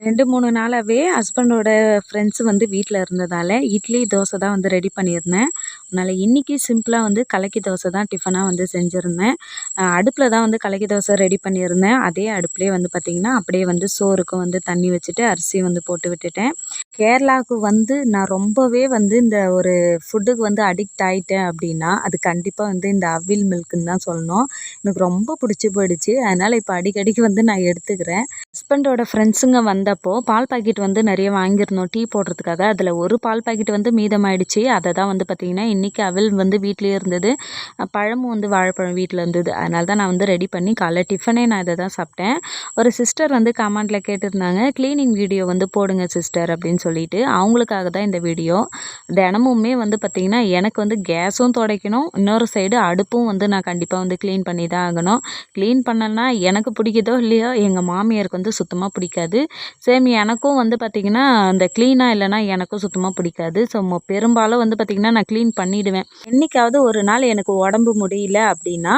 ரெண்டு மூணு நாளாகவே ஹஸ்பண்டோட ஃப்ரெண்ட்ஸ் வந்து வீட்டில் இருந்ததால் இட்லி தோசை தான் வந்து ரெடி பண்ணியிருந்தேன். அதனால் இன்றைக்கி சிம்பிளாக வந்து கலக்கி தோசை தான் டிஃபனாக வந்து செஞ்சுருந்தேன். அடுப்பில் தான் வந்து கலக்கி தோசை ரெடி பண்ணியிருந்தேன். அதே அடுப்புலேயே வந்து பார்த்திங்கன்னா அப்படியே வந்து சோறுக்கும் வந்து தண்ணி வச்சுட்டு அரிசி வந்து போட்டு விட்டுட்டேன். கேரளாவுக்கு வந்து நான் ரொம்பவே வந்து இந்த ஒரு ஃபுட்டுக்கு வந்து அடிக்ட் ஆகிட்டேன் அப்படின்னா அது கண்டிப்பாக வந்து இந்த அவில் மில்க்குன்னு தான் சொல்லணும். எனக்கு ரொம்ப பிடிச்சி போயிடுச்சு. அதனால் இப்போ அடிக்கடிக்கு வந்து நான் எடுத்துக்கிறேன். ஹஸ்பண்டோட ஃப்ரெண்ட்ஸுங்க வந்தப்போ பால் பாக்கெட் வந்து நிறைய வாங்கியிருந்தோம். டீ போடுறதுக்காக. அதில் ஒரு பால் பாக்கெட் வந்து மீதமாயிடுச்சு. அதை தான் வந்து பார்த்திங்கன்னா இன்றைக்கி அவில் வந்து வீட்லேயே இருந்தது. பழமும் வந்து வாழைப்பழம் வீட்டில் இருந்தது. அதனால தான் நான் வந்து ரெடி பண்ணி காலை டிஃபனே நான் இதை தான் சாப்பிட்டேன். ஒரு சிஸ்டர் வந்து கமெண்டில் கேட்டிருந்தாங்க க்ளீனிங் வீடியோ வந்து போடுங்க சிஸ்டர் அப்படின்னு சொல்லிட்டு அவங்களுக்காக தான் இந்த வீடியோ. தினமுமே வந்து பார்த்திங்கன்னா எனக்கு வந்து கேஸும் துடைக்கணும். இன்னொரு சைடு அடுப்பும் வந்து நான் கண்டிப்பாக வந்து க்ளீன் பண்ணி தான் ஆகணும். க்ளீன் பண்ணலன்னா எனக்கு பிடிக்குதோ இல்லையோ எங்கள் மாமியாருக்கு வந்து சுத்தமாக பிடிக்காது. சேம் எனக்கும் வந்து பார்த்திங்கன்னா அந்த க்ளீனாக இல்லைனா எனக்கும் சுத்தமாக பிடிக்காது. ஸோ பெரும்பாலும் வந்து பார்த்திங்கன்னா நான் க்ளீன் பண்ணிவிடுவேன் என்றைக்காவது ஒரு நாள் எனக்கு உடம்பு முடியல அப்படின்னா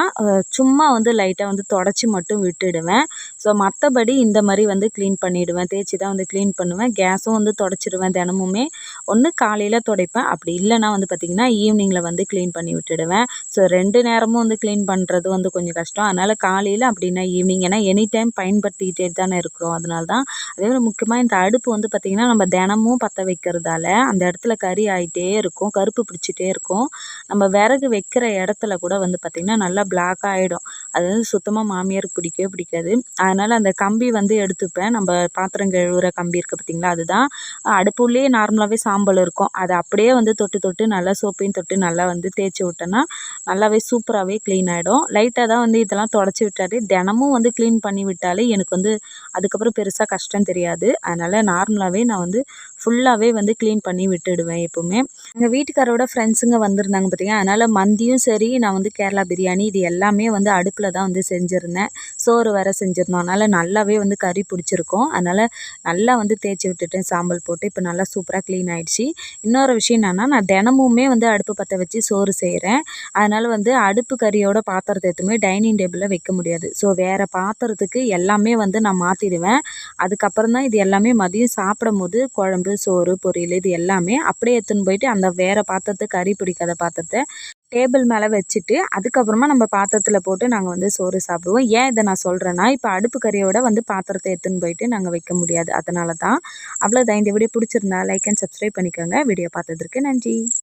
சும்மா வந்து லைட்டாக வந்து தொடச்சி மட்டும் விட்டுடுவேன். ஸோ மற்றபடி இந்த மாதிரி வந்து க்ளீன் பண்ணிவிடுவேன் தேய்ச்சி தான் வந்து க்ளீன் பண்ணுவேன். கேஸும் வந்து தொடச்சிடுவேன் தினமுமே. ஒன்று காலையில் துடைப்பேன். அப்படி இல்லைனா வந்து பார்த்திங்கன்னா ஈவினிங்கில் வந்து க்ளீன் பண்ணி விட்டுடுவேன். ஸோ ரெண்டு நேரமும் வந்து க்ளீன் பண்ணுறது வந்து கொஞ்சம் கஷ்டம். அதனால் காலையில் அப்படின்னா ஈவினிங் ஏன்னா எனி டைம் பயன்படுத்திக்கிட்டே தானே இருக்கிறோம். அதனால தான் அதே மாதிரி முக்கியமாக இந்த அடுப்பு வந்து பார்த்திங்கன்னா நம்ம தினமும் பற்ற வைக்கிறதால அந்த இடத்துல கறி ஆகிட்டே இருக்கும். கருப்பு பிடிச்சிட்டே இருக்கும். நம்ம விறகு வைக்கிற இடத்துல கூட வந்து பார்த்திங்கன்னா நல்லா பிளாக் ஆகிடும் அது வந்து சுத்தமாக மாமியாருக்கு பிடிக்கவே பிடிக்காது. அதனால் அந்த கம்பி வந்து எடுத்துப்பேன். நம்ம பாத்திரம் கழுவுற கம்பி இருக்குது பார்த்திங்களா அதுதான். அடுப்புலேயே நார்மலாகவே சாம்பல் இருக்கும். அதை அப்படியே வந்து தொட்டு தொட்டு நல்லா சோப்பையும் தொட்டு நல்லா வந்து தேய்ச்சி விட்டோன்னா நல்லாவே சூப்பராகவே க்ளீன் ஆகிடும் லைட்டாக தான் வந்து இதெல்லாம் தொடச்சி விட்டாலே தினமும் வந்து க்ளீன் பண்ணி விட்டாலே எனக்கு வந்து அதுக்கப்புறம் பெருசாக கஷ்டம் தெரியாது. அதனால் நார்மலாகவே நான் வந்து ஃபுல்லாகவே வந்து க்ளீன் பண்ணி விட்டுடுவேன் எப்போவுமே. எங்கள் வீட்டுக்காரோட ஃப்ரெண்ட்ஸுங்க வந்திருந்தாங்க பார்த்தீங்கன்னா அதனால் மந்தியும் சரி நான் வந்து கேரளா பிரியாணி இது எல்லாமே வந்து அடுப்பில் தான் வந்து செஞ்சுருந்தேன். சோறு வேறு செஞ்சுருந்தோம். அதனால் நல்லாவே வந்து கறி பிடிச்சிருக்கும். அதனால் நல்லா வந்து தேய்ச்சி விட்டுட்டேன் சாம்பல் போட்டு. இப்போ நல்லா சூப்பராக க்ளீன் ஆகிடுச்சி இன்னொரு விஷயம் என்னென்னா நான் தினமுமே வந்து அடுப்பு பற்ற வச்சு சோறு செய்கிறேன் அதனால் வந்து அடுப்பு கறியோட பாத்திரத்தை எடுத்துமே டைனிங் டேபிளில் வைக்க முடியாது. ஸோ வேறு பாத்திரத்துக்கு எல்லாமே வந்து நான் மாற்றிடுவேன் அதுக்கப்புறம் தான் இது எல்லாமே மதியம் சாப்பிடும் போது குழம்பு சோறு பொரியல் இது எல்லாமே அப்படியே எடுத்துன்னு போயிட்டு அந்த வேறு பாத்திரத்தை கறி பிடிக்காத பாத்திரத்தை டேபிள் மேலே வச்சுட்டு அதுக்கப்புறமா நம்ம பாத்திரத்தில் போட்டு நாங்கள் வந்து சோறு சாப்பிடுவோம். ஏன் இதை நான் சொல்கிறேன்னா இப்போ அடுப்பு கறியோட வந்து பாத்திரத்தை எடுத்துன்னு போயிட்டு நாங்கள் வைக்க முடியாது. அதனால தான் அவ்வளோதான் இந்த வீடியோ பிடிச்சிருந்தா லைக் அண்ட் சப்ஸ்கிரைப் பண்ணிக்கோங்க. வீடியோ பார்த்ததற்கு நன்றி.